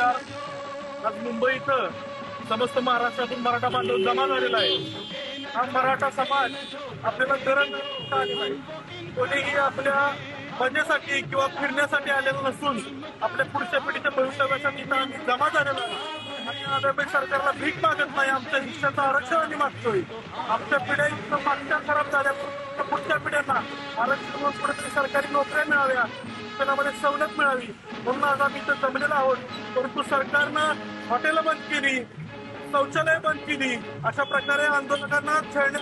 नमस्कार आज मुंबई इथं समस्त महाराष्ट्रातून मराठा बांधव जमा झालेला आहे. हा मराठा समाज आपल्याला गरज आलेला आहे. कोणीही आपल्या मजेसाठी किंवा फिरण्यासाठी आलेलं नसून आपल्या पुढच्या पिढीच्या भवितव्यासाठी इथं आम्ही जमा झालेलो आहे आणि आदरणीय सरकारला भीक मागत नाही आमच्या हिश्श्याचं आरक्षण आम्ही मागतोय. आमच्या पिढ्या इथं मागच्या खराब झाल्या तर पुढच्या पिढ्यांना आरक्षण सरकारी नोकऱ्या मिळाव्या शिक्षणामध्ये सवलत मिळावी म्हणून आज आम्ही इथं जमलेलो आहोत. परंतु सरकारनं हॉटेल बंद केली शौचालय बंद केली अशा प्रकारे आंदोलकांना छळण्या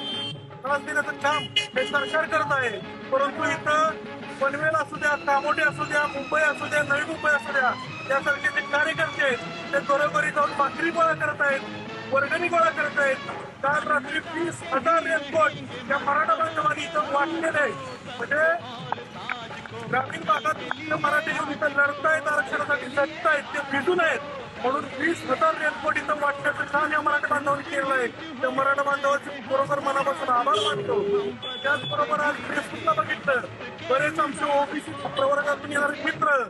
त्रास देण्याचं काम हे सरकार करत आहे. परंतु इथं पनवेल असू द्या कामोटे असू द्या मुंबई असू द्या नवी मुंबई असू द्या त्यासारखे जे कार्यकर्ते आहेत, ते घरोघरी जाऊन भाकरी गोळा करत आहेत वर्गणी गोळा करत आहेत. काल रात्री वीस हजार रेनकोट या मराठा बांधवांनी इथं वाटलेले आहे. म्हणजे ग्रामीण भागात मराठी येऊन लढतायत आरक्षणासाठी लढतायत ते भिजून आहेत. म्हणून वीस हजार रेनकोट इथं वाटण्याचं काम या मराठा बांधवांनी केलं आहे. त्या मराठा बांधवांचे बरोबर मनापासून आभार मानतो. त्याचबरोबर आज फेसबुकला बघितलं बरेच आमचे ओबीसी प्रवर्गातून येणारे मित्र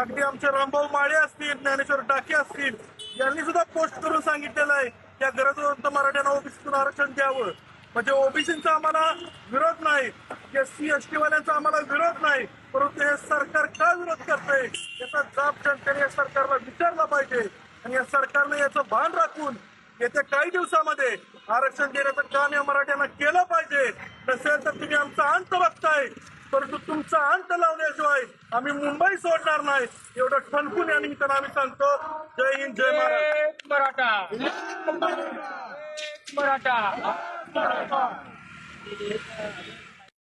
अगदी आमचे रामभाऊ माळे असतील ज्ञानेश्वर डाके असतील यांनी सुद्धा पोस्ट करून सांगितलेलं आहे त्या गरजवंत मराठ्यांना ओबीसीतून आरक्षण द्यावं. म्हणजे ओबीसीचा आम्हाला विरोध नाही. एससी एस टी वाल्यांचा आम्हाला विरोध नाही. परंतु हे सरकार का विरोध करतंय? याचा जाब जनतेने या सरकारला विचारला पाहिजे. आणि या सरकारने याचं भान राखून येत्या काही दिवसामध्ये आरक्षण देण्याचं काम या मराठ्यांना केलं पाहिजे. नसेल तर तुम्ही आमचा अंत बघताय. परंतु तुमचा अंत लावण्याशिवाय आम्ही मुंबई सोडणार नाही. एवढं ठणकून या निमित्तानं आम्ही सांगतो. जय हिंद जय महाराष्ट्र. मराठा. मराठा. एक मराठा